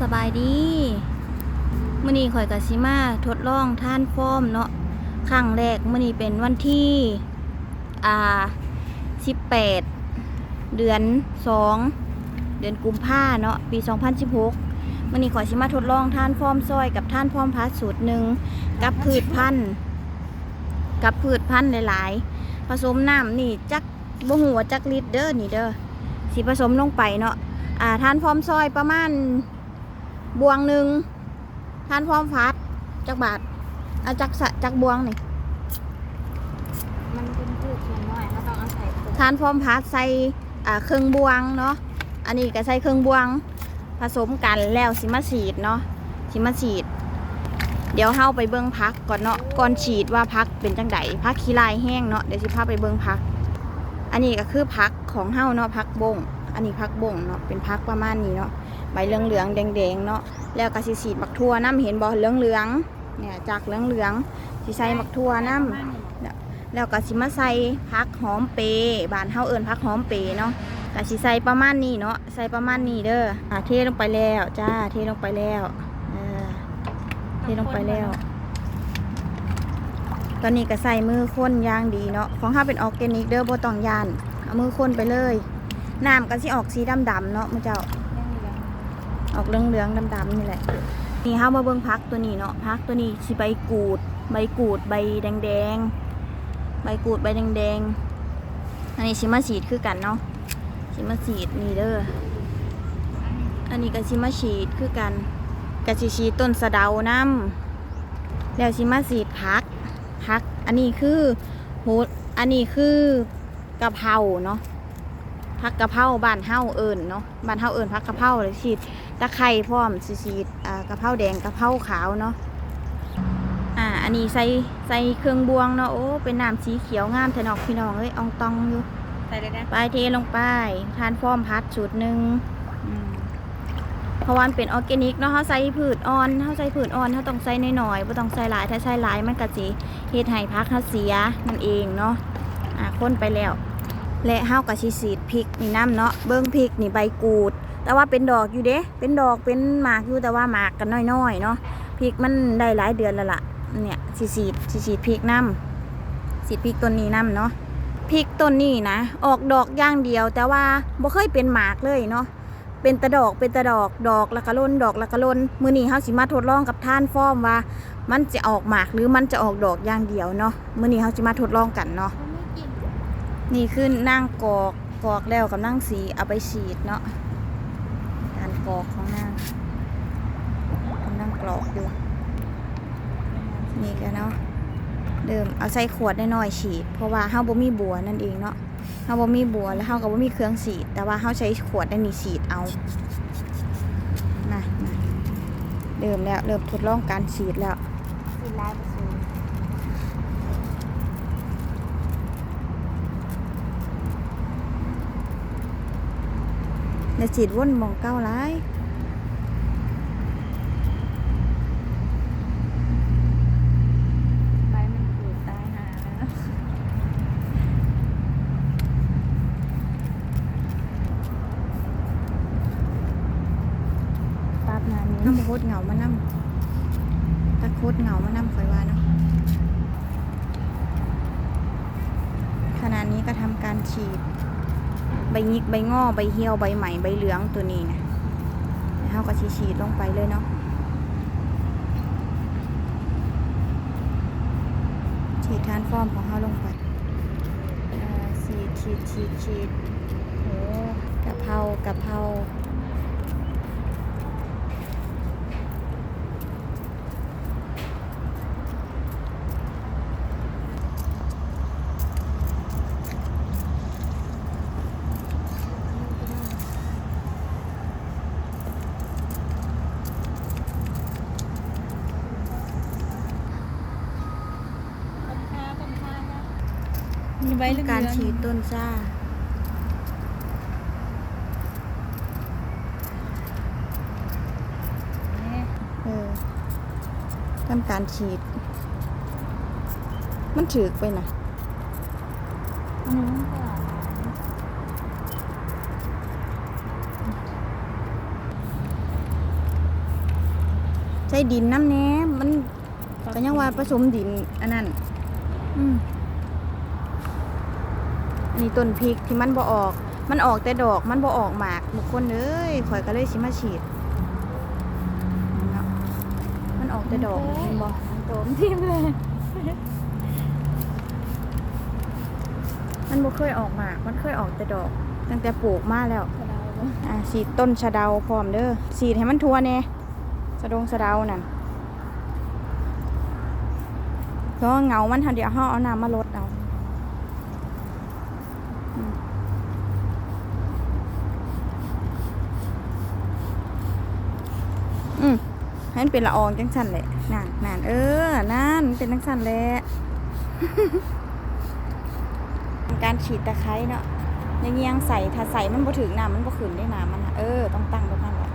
สบายดีมื่อนี้ข่อยกับซิมาทดลองท่านฟอมเนาะครั้งแรกมื่อนี้เป็นวันที่อ่า18เดือน2เดือนกุมภาเนาะปี2016มื่อนี้ข่อยซิมาทดลองท่านฟอมซอยกับท่านฟอมพัดสูตรหนึ่งกับพืชพันธุ์กับพืชพันธุ์หลาย ๆ ผสมน้ำนี่จักบ่หัวจักลิตรเด้อนี่เด้อสิผสมลงไปเนาะอ่าทานพ่อมซอยประมาณ บวงหนึ่งทานพร้อมฟัดจักบาทเอาจักสะจักบวงนี่มันเป็นพืชส่วนน้อยเขาต้องเอาใส่ถุงทานพร้อมพัดใส่อ่าเครื่องบวงเนาะอันนี้ก็ใส่เครื่องบวง ผสมกันแล้วสิมาฉีดเนาะสิมาฉีด เดี๋ยวเฮาไปเบิ่งพักก่อนเนาะก่อนฉีดว่าพักเป็นจังไดพักขี้ลายแห้งเนาะเดี๋ยวสิพาไปเบิ่งพัก อันนี้ก็คือพักของเฮาเนาะพักบง อันนี้พักบงเนาะเป็นพักประมาณนี้เนาะใบเหลืองเหลืองๆแดงๆเนาะแล้วก็สิฉีดบักทั่วน้ำเห็นบ่เหลืองเหลืองๆเนี่ยจากเหลืองเหลืองๆสิใส่บักทั่วน้ำแล้วก็สิมาใส่พักหอมเปรย์บ้านเฮาเอิ้นพักหอมเปรย์เนาะก็สิใส่ประมาณนี้เนาะใส่ประมาณนี้เด้ออะเทลงไปแล้วจ้าเทลงไปแล้วเออเทลงไปแล้วตอนนี้ก็ใส่มือค้นอย่างดีเนาะ ของเฮาเป็นออร์แกนิกเด้อบ่ต้องยาน เอามือค้นไปเลย น้ำก็สิออกสีดำๆเนาะมื้อเจ้า ออกเหลืองๆดำๆนี่แหละ นี่เฮามาเบิ่งพักตัวนี้เนาะพักตัวนี้สิใบกูด ใบกูดใบแดงๆ ใบกูดใบแดงๆ อันนี้ชิมาฉีดคือกันเนาะชิมาฉีดนี่เด้อ อันนี้ก็ชิมาฉีดคือกันกะสิฉีต้นสะเดาน้ำแล้วชิมาฉีดพักพัก อันนี้คือโหอันนี้คือกะเพราเนาะ พักกะเพราบ้านเฮาเอิญเนาะบ้านเฮาเอิญพักกะเพราเลยฉีดตะไคร้พร้อมสิฉีดอ่ากะเพราแดงกะเพราขาวเนาะอ่าอันนี้ใส่ใส่เครื่องบวงเนาะโอ้เป็นน้ำสีเขียวงามแทนอกพี่น้องเอ้ยอองตองอยู่ใส่เลยนะไปเทลงไปทานฟอร์มพัดสูตรหนึ่งอืมเพราะว่ามันเป็นออร์แกนิกเนาะเขาใส่พืชอ่อนเขาใส่พืชอ่อนเขาต้องใส่น้อยๆไม่ต้องใส่หลายถ้าใส่หลายมันก็สิเฮ็ดให้พักเขาเสียนั่นเองเนาะอ่าค้นไปแล้ว และเฮากับชีสีดพริกนี่น้ำเนาะเบิ้งพริกนี่ใบกูด แต่ว่าเป็นดอกอยู่เด้เป็นดอกเป็นหมากอยู่แต่ว่าหมากกันน้อยๆเนาะพริกมันได้หลายเดือนแล้วล่ะเนี่ยสีสีดสีสีดพริกน้ำสีดพริกต้นนี้น้ำเนาะพริกต้นนี้นะออกดอกอย่างเดียว แต่ว่าบ่เคยเป็นหมากเลยเนาะเป็นตะดอกเป็นตะดอกดอกละกะล่นดอกละกะล่นมือนี้เฮาสิมาทดลองกับท่านฟอมว่า มันจะออกหมากหรือมันจะออกดอกอย่างเดียวเนาะมือนี้เฮาสิมาทดลองกันเนาะ นี่คือนั่งกอกกอกแล้วกับนั่งสีเอาไปฉีดเนาะการกอกของนางกำลังกรอกอยู่ นี่กันเนาะเดิมเอาใส่ขวดน้อยๆฉีด เพราะว่าเฮาบ่มีบัวนั่นเองเนาะเฮาบ่มีบัวแล้วเฮาก็บ่มีเครื่องฉีด แต่ว่าเฮาใช้ขวดอันนี้ฉีดเอานะเริ่มแล้วเริ่มทดลองการฉีดแล้วสีลาย ผสมแล้วฉีดวนหมองเก้าหลายใบมันปูดตายหาแล้วปั๊บนานนี้น้ำโคตรเหงามานำตะโคตรเหงามานำคอยว่าเนาะขณะนี้ก็ทำการฉีดใบยิกใบงอใบเหี่ยวใบใหม่ใบเหลืองตัวนี้นะเขาก็ฉีดลงไปเลยเนาะฉีดทานฟอร์มของเขาลงไปฉีดฉีดฉีดฉีดโอ้กะเพรากะเพรา ใบการฉีดต้นซ่า เออทำการฉีด มันถือไปนะอันนี้มันก็ใส่ดินน้ำแหน่มันก็ยังว่าผสมดินอันนั้น อืมอั นนี้ต้นพริกที่มันบ่ออก มันออกแต่ดอก มันบ่ออกหมากบุคคลเอ้ยข่อยก็เลยสิมาฉีดเนาะมันออกแต่ดอกเห็นบ่มันโตมทิ่มเลย มันบ่เคยออกหมาก มันเคยออกแต่ดอก ตั้งแต่ปลูกมาแล้วกระดาษบ่อ่าฉีดต้นสะเดาพร้อมเด้อ ฉีดให้มันทั่วแน่สะดงสะเดานั่นก็เหงามันเท่าเดียวเฮาเอาน้ำมาลดเอา ให้มันเป็นละอองจังสันแหละนั่นนั่นเออนั่นเป็นจังสันแหละการฉีดตะไคร้เนาะยังเงี้ยงใส่ถ้าใส่มันบ่ถึงน้ำมันบ่ขืนได้น้ำมันเออต้องตั้งไว้นั้นแหละ